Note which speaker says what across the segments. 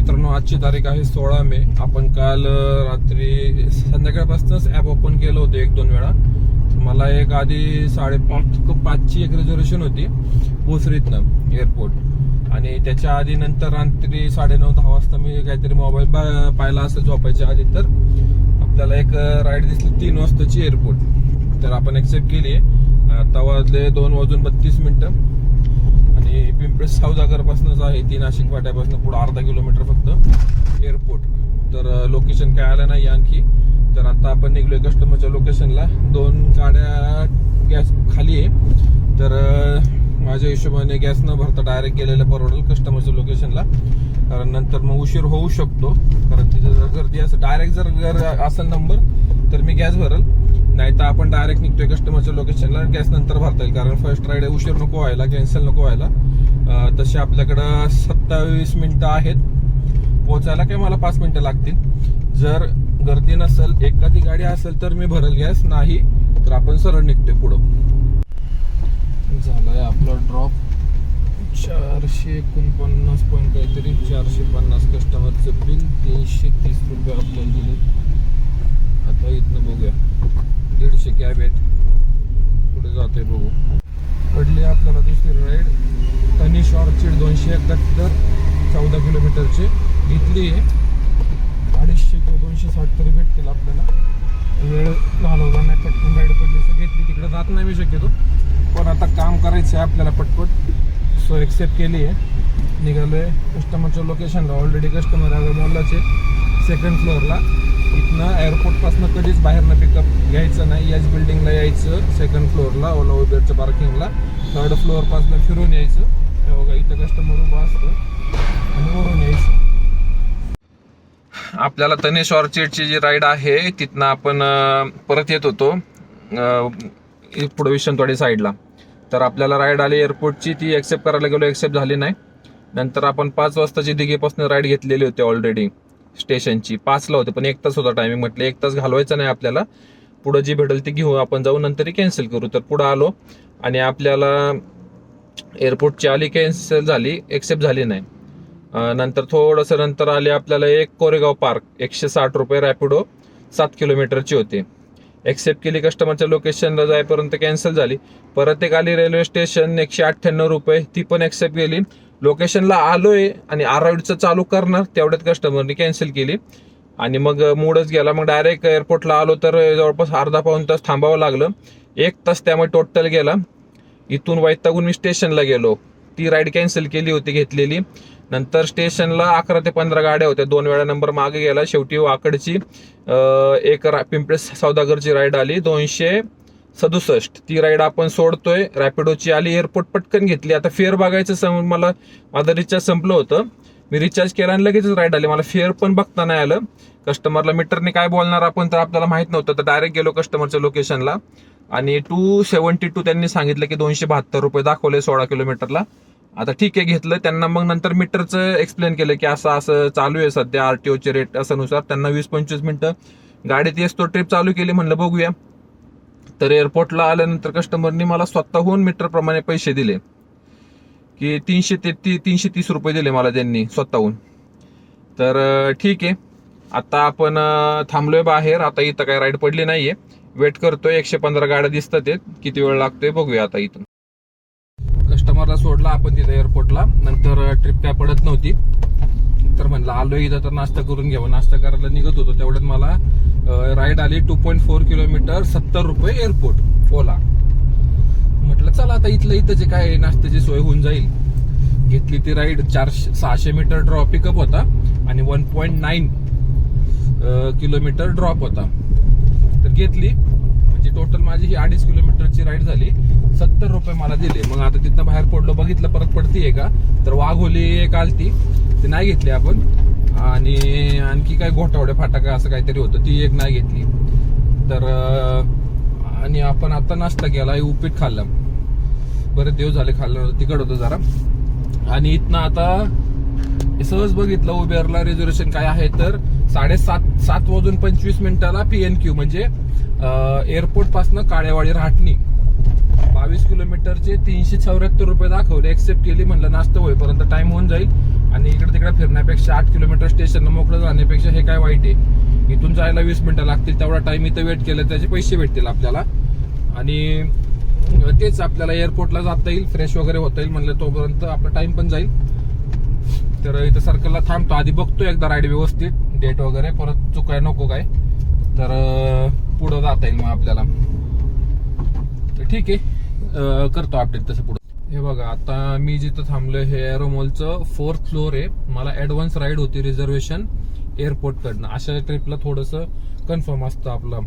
Speaker 1: मित्रांनो आजची तारीख आहे सोळा मे. आपण काल रात्री संध्याकाळपासूनच ॲप ओपन केलं होतं एक दोन वेळा. मला एक आधी साडेपाच पाचची एक रिझर्वेशन होती भोसरीतनं एअरपोर्ट आणि त्याच्या आधी नंतर रात्री साडेनऊ दहा वाजता मी काहीतरी मोबाईल पाहिला असं झोपायच्या आधी तर आपल्याला एक राईड दिसली तीन वाजताची एअरपोर्ट तर आपण एक्सेप्ट केली. आता वाजले दोन वाजून बत्तीस मिनिटं. आणि पिंपरी सावजागरपासूनच आहे. ती नाशिक फाट्यापासून पुढे अर्धा किलोमीटर फक्त एअरपोर्ट तर लोकेशन काय आलं नाही आणखी. तर आता आपण निघलोय कस्टमरच्या लोकेशनला दोन गाड्या गॅस खाली आहे. तर माझ्या हिशोबाने गॅस न भरता डायरेक्ट गेलेलं परवडेल कस्टमरच्या लोकेशनला कारण नंतर मग उशीर होऊ शकतो. कारण तिथे जर गर्दी असं डायरेक्ट जर जर असेल नंबर तर मी गॅस भरल. नाही तर आपण डायरेक्ट निघतोय कस्टमरच्या लोकेशनला गॅस नंतर भरता येईल. कारण फर्स्ट राईड उशीर नको व्हायला कॅन्सल नको व्हायला. तसे आपल्याकडं सत्तावीस मिनिटं आहेत. पोहोचायला काय मला पाच मिनिटं लागतील. जर गर्दी नसेल एखादी गाडी असेल तर मी भरल गॅस नाही तर आपण सरळ निघतोय पुढं. झालाय आपला ड्रॉप चारशे एकोणपन्नास पॉईंट काहीतरी चारशे पन्नास कस्टमरचं बिल तीनशे तीस रुपये आपल्याला दिले आता इथनं बघूया दीडशे कॅब आहेत. पुढे जातोय बघू. पडली आपल्याला दुसरी राईड तनिष ऑर्चिड दोनशे एकाहत्तर चौदा किलोमीटरची घेतली आहे. अडीचशे किंवा दोनशे साठ तरी भेटतील आपल्याला. वेळ घालवला नाही पटकन राईड पडली तर घेतली तिकडे जात नाही मी शक्यतो. पण आता काम करायचं आहे आपल्याला पटपट. सो एक्सेप्ट केली आहे. निघालोय कस्टमरच्या लोकेशनला ऑलरेडी कस्टमर आहे. मॉललाचे सेकंड फ्लोअरला इथनं एअरपोर्टपासून कधीच बाहेरनं पिकअप घ्यायचं नाही. याच बिल्डिंगला यायचं सेकंड फ्लोअरला ओला उबेरच्या पार्किंगला थर्ड फ्लोअरपासून फिरून यायचं. हे बघा इथं कस्टमर उभा असतो. आणि वरून यायचं. आपल्याला तनेश ऑर्चिडची जी राईड आहे तिथनं आपण परत येत होतो अं, पुढे साईडला तर आपल्याला राईड आली एअरपोर्टची ती ॲक्सेप्ट करायला गेलो ॲक्सेप्ट झाली नाही. नंतर आपण पाच वाजताची दिघेपासून राईड घेतलेली होती ऑलरेडी स्टेशनची. पाचला होते पण एक तास होता टायमिंग म्हटलं. एक तास घालवायचा नाही आपल्याला. पुढं जी भेटेल ती घेऊ. आपण जाऊ नंतर कॅन्सल करू. तर पुढं आलो. आणि आपल्याला एअरपोर्टची आली कॅन्सल झाली एक्सेप्ट झाली नाही. नंतर थोडंसं नंतर आले आपल्याला एक कोरेगाव पार्क. एकशे साठ रुपये रॅपिडो सात किलोमीटरची होती. एक्सेप्ट केली कस्टमरच्या लोकेशनला जाईपर्यंत कॅन्सल झाली. परत एक आली रेल्वे स्टेशन एकशे अठ्ठ्याण्णव रुपये. ती पण एक्सेप्ट केली लोकेशनला आलोय आणि आरावीडचं चालू करणार तेवढ्यात कस्टमरनी कॅन्सल केली. आणि मग मूडच गेला. मग डायरेक्ट एअरपोर्टला आलो तर जवळपास अर्धा पाऊन तास थांबावं लागलं. एक तास त्यामुळे टोटल गेला. इथून वैतागून मी स्टेशनला गेलो. ती राईड कॅन्सल केली होती घेतलेली. नंतर स्टेशनला अकरा ते पंधरा गाड्या होत्या. दोन वेळा नंबर मागे गेला. शेवटी वाकडची एक रा- पिंपळे सौदागरची राईड आली. दोनशे सदुसष्ट. ती राईड आपण सोडतोय. रॅपिडोची आली एअरपोर्ट पटकन घेतली. आता फेअर बघायचं सम मला माझं रिचार्ज संपलं होतं. मी रिचार्ज केला आणि लगेचच राईड आली. मला फेअर पण बघता नाही आलं. कस्टमरला मीटरने काय बोलणार आपण तर आपल्याला माहीत नव्हतं. तर डायरेक्ट गेलो कस्टमरच्या लोकेशनला आणि टू सेवन्टी टू त्यांनी सांगितलं की दोनशे बहात्तर रुपये दाखवले सोळा किलोमीटरला. आता ठीक आहे घेतलं. त्यांना मग नंतर मीटरचं एक्सप्लेन केलं की असं असं चालू आहे सध्या आरटीओचे रेट असनुसार त्यांना वीस पंचवीस मिनटं. गाडीत येस तो ट्रिप चालू केली. म्हणलं बघूया. तर एअरपोर्टला आल्यानंतर कस्टमरनी मला स्वतःहून मीटरप्रमाणे पैसे दिले. की तीनशे ते ती तीनशे तीस रुपये दिले मला त्यांनी स्वतःहून. तर ठीक आहे. आता आपण थांबलो थांबलोय बाहेर. आता इथं काय राईड पडली नाही आहे वेट करतोय. एकशे पंधरा गाड्या दिसतात आहेत. किती वेळ लागतोय बघूया आता इथून. कस्टमरला सोडला आपण तिथं एअरपोर्टला नंतर ट्रिप काय पडत नव्हती. तर म्हणलं आलोय इथं तर नाश्ता करून घ्यावं नाश्ता करायला निघत होतो. तेवढ्यात मला राईड आली टू पॉईंट फोर किलोमीटर सत्तर रुपये एअरपोर्ट ओला. म्हटलं चला आता इथलं इथं जे काय नाश्त्याची सोय होऊन जाईल. घेतली ती राईड चारशे सहाशे मीटर ड्रॉप पिकअप होता आणि one point nine kilometre drop होता. तर घेतली म्हणजे टोटल माझी ही अडीच किलोमीटरची राईड झाली. सत्तर रुपये मला दिले. मग आता तिथनं बाहेर पडलो बघितलं परत पडतीये का? तर वाघोली एक आलती. ते नाही घेतले आपण. आणि आणखी काय घोटावडे फाटाका असं काहीतरी होतं ती एक नाही घेतली. तर आणि आपण आता नाश्ता केला उपीट खाल्लं. बरेच दिवस झाले खाल्लं होतं तिकड होतं जरा. आणि इथनं आता सहज बघितलं उबेरला रिझर्वेशन काय आहे तर साडेसात सात वाजून पंचवीस मिनिटाला पीएन क्यू म्हणजे एअरपोर्ट पासनं काळेवाडी राहटणी. बावीस किलोमीटरचे तीनशे चौऱ्याहत्तर रुपये दाखवले एक्सेप्ट केली म्हणलं नाश्ता होईपर्यंत टाइम होऊन जाईल. आणि इकडे तिकडे फिरण्यापेक्षा आठ किलोमीटर स्टेशनला मोकळं जाण्यापेक्षा हे काय वाईट आहे. इथून जायला वीस मिनिटं लागतील तेवढा टाइम इथं वेट केलं त्याचे पैसे भेटतील आपल्याला. आणि तेच आपल्याला एअरपोर्टला जाता येईल फ्रेश वगैरे होता येईल म्हणलं तोपर्यंत आपला टाइम पण जाईल. तर इथं सर्कलला थांबतो. आधी बघतो एकदा राईड व्यवस्थित डेट वगैरे परत चुकाय नको काय. तर पुढं जाता येईल मग आपल्याला. तर ठीक आहे करतो अपडेट तसं पुढं. हे बघा आता मी जिथं थांबलोय हे एरोमॉलचं फोर्थ फ्लोअर आहे. मला ऍडव्हान्स राईड होती रिझर्वेशन एअरपोर्टकडनं अशा ट्रिपला थोडंसं कन्फर्म असतं आपलं.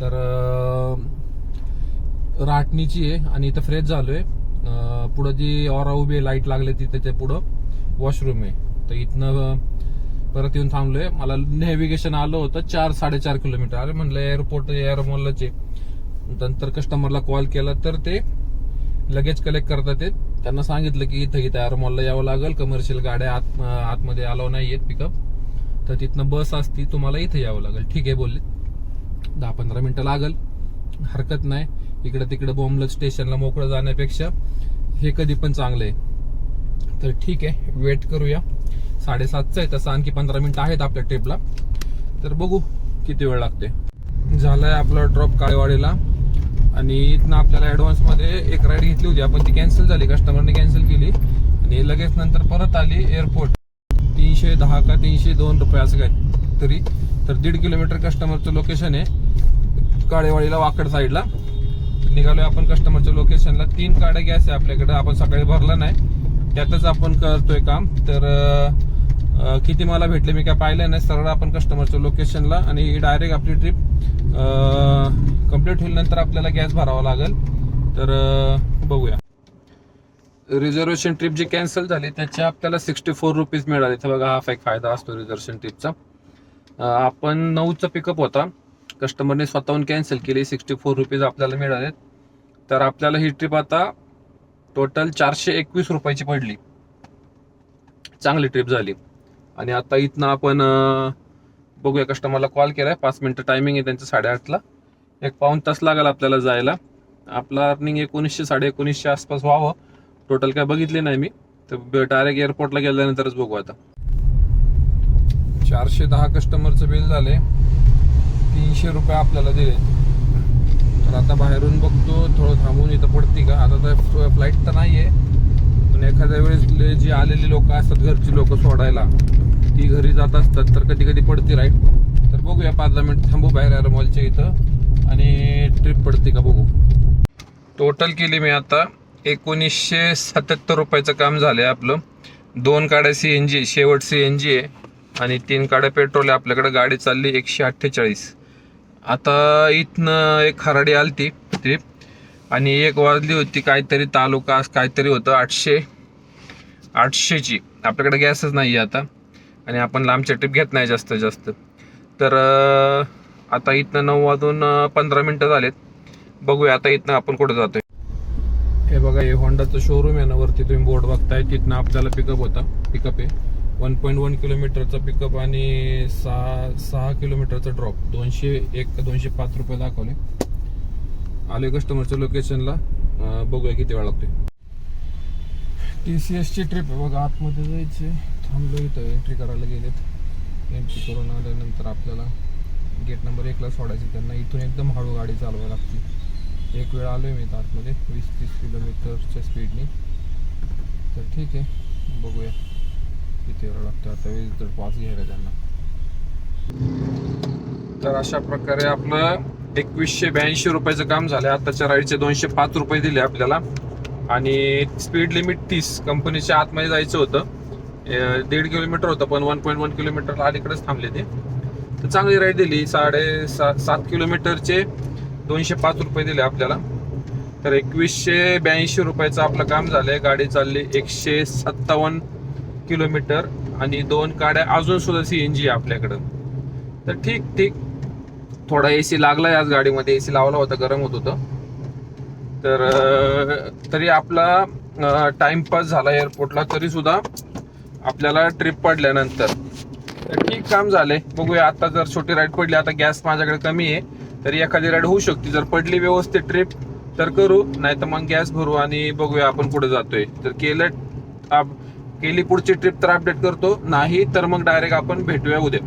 Speaker 1: तर राटणीची आहे आणि इथं फ्रेश झालोय. आहे पुढं जी ऑरा उभी आहे लाइट लागले ती त्याच्या पुढं वॉशरूम आहे. तर इथनं परत येऊन थांबलोय. मला नेव्हिगेशन आलं होतं चार साडेचार किलोमीटर. अरे म्हणलं एअरपोर्ट एअरमॉलच आहे. नंतर कस्टमरला कॉल केला तर ते लगेच कलेक्ट करतात ते. त्यांना सांगितलं की इथं इथं मॉलला यावं लागेल कमर्शियल गाड्या आत आतमध्ये अलाव नाही आहेत पिकअप तर तिथनं बस असती तुम्हाला इथं यावं लागेल. ठीक आहे बोलले. दहा पंधरा मिनिटं लागल. हरकत नाही. इकडं तिकडं बोंबलत स्टेशनला मोकळं जाण्यापेक्षा हे कधी पण चांगलं आहे. तर ठीक आहे वेट करूया. साडेसातचं आहे तसं आणखी पंधरा मिनिटं आहेत आपल्या ट्रिपला तर बघू किती वेळ लागते. झालाय आपला ड्रॉप काळेवाडीला. आणि इथनं आपल्याला ॲडव्हान्समध्ये एक राईड घेतली होती. आपण ती कॅन्सल झाली. कस्टमरने कॅन्सल केली. आणि लगेच नंतर परत आली एअरपोर्ट तीनशे दहा का तीनशे दोन रुपये असं काय तरी. तर दीड किलोमीटर कस्टमरचं लोकेशन आहे. काळेवाडीला वाकड साईडला निघालोय आपण कस्टमरच्या लोकेशनला तीन काड्या गॅस आहे आपल्याकडे. आपण सकाळी भरला नाही. त्यातच आपण करतोय काम. तर किती मला भेटले मी काय पाहिलं नाही सरळ आपण कस्टमरच्या लोकेशनला आणि डायरेक्ट आपली ट्रिप कंप्लीट होईल नंतर आपल्याला गॅस भरावा लागेल. तर बघूया. रिझर्वेशन ट्रिप जी कॅन्सल झाली त्याच्या आपल्याला सिक्स्टी फोर रुपीज मिळाले. इथे बघा हा एक फायदा असतो रिझर्वेशन ट्रिपचा आपण नऊचा पिकअप होता. कस्टमरने स्वतःहून कॅन्सल केली सिक्स्टी फोर रुपीज आपल्याला मिळाले. तर आपल्याला ही ट्रिप आता टोटल चारशे एकवीस रुपयाची पडली. चांगली ट्रिप झाली. आणि आता इथनं आपण बघूया कस्टमरला कॉल केलाय. पाच मिनिटं टायमिंग आहे त्यांचं साडेआठला. एक पाऊन तास लागेल आपल्याला जायला. आपला अर्निंग एकोणीसशे साडे एकोणीसशे आसपास व्हावं. टोटल काय बघितले नाही मी. तर डायरेक्ट एअरपोर्टला गेल्यानंतरच बघू आता. चारशे दहा कस्टमरचं बिल झाले तीनशे रुपये आपल्याला दिले. तर आता बाहेरून बघतो. थोडं थांबून इथं पडती का? आता तर फ्लाईट तर नाही आहे पण एखाद्या वेळेस जे जी आलेली लोक असतात घरची लोक सोडायला. ती घरी जात असतात तर कधी कधी पडती राईट तर बघूया पाच दहा मिनिट थांबू बाहेर आर मॉलच्या इथं. आणि ट्रिप पडते का बघू. टोटल केली मी आता एकोणीसशे सत्याहत्तर रुपयाचं काम झालं आहे आपलं. दोन गाड्या सी एन जी शेवट सी एन जी आहे. आणि तीन गाड्या पेट्रोल आहे आपल्याकडे गाडी चालली एकशे अठ्ठेचाळीस. आता इथनं एक खराडी आलती ट्रिप आणि एक वाजली होती काहीतरी तालुका काहीतरी होतं आठशे. आठशेची. आपल्याकडे गॅसच नाही आहे आता. आणि आपण लांबच्या ट्रिप घेत नाही जास्त जास्त. तर आता इथनं नऊ वाजून पंधरा मिनटं झालेत. बघूया आता इथनं आपण कुठं जातोय. हे बघा हे होंडाचं शोरूम आहे ना वरती तुम्ही बोर्ड बघताय तिथनं आपल्याला पिकअप होता. पिकअप आहे. वन पॉईंट वन किलोमीटरचा पिकअप आणि सहा सहा किलोमीटरचा ड्रॉप दोनशे एक का दोनशे पाच रुपये दाखवले. आले कस्टमरच्या लोकेशनला बघूया किती वेळ लागतोय. टी सी एसची ट्रिप आहे बघा आतमध्ये जायची थांबलो इथं एंट्री करायला गेलेत. एंट्री करून आल्यानंतर आपल्याला गेट नंबर एकला सोडायचे त्यांना इथून एकदम हळू गाडी चालवावी लागते. एक वेळ आलो आहे मी इथं आतमध्ये वीस तीस किलोमीटरच्या स्पीडने तर ठीक आहे बघूया. किती वेळ लागतो आता वेळ तर पास घ्यायला त्यांना. तर अशा प्रकारे आपलं एकवीसशे ब्याऐंशी रुपयाचं काम झालं आताच्या राईडचे दोनशे पाच रुपये दिले आपल्याला. आणि स्पीड लिमिट तीस. कंपनीच्या आतमध्ये जायचं होतं. दीड किलोमीटर होतं पण वन पॉईंट वन किलोमीटर अलीकडेच थांबले ते. तर चांगली राईड दिली. साडे सा सात किलोमीटरचे दोनशे पाच रुपये दिले आपल्याला. तर एकवीसशे ब्याऐंशी रुपयाचं आपलं काम झालंय. गाडी चालली एकशे सत्तावन्न किलोमीटर आणि दोन गाड्या अजून सुद्धा सी एन जी आहे आपल्याकडं. तर ठीक ठीक. थोडा ए सी लागला आहे आज गाडीमध्ये. ए सी लावला होता गरम होत होतं. तर तरी आपला टाइमपास झाला एअरपोर्टला तरी सुद्धा आपल्याला ट्रिप पडल्यानंतर. ठीक काम झालंय. बघूया आता जर छोटी राईड पडली आता गॅस माझ्याकडे कमी आहे तरी एखादी राईड होऊ शकते. जर पडली व्यवस्थित ट्रिप तर करू. नाही तर मग गॅस भरू आणि बघूया आपण पुढे जातोय. तर केलं केली पुढची ट्रिप तर अपडेट करतो. नाही तर मग डायरेक्ट आपण भेटूया उद्या.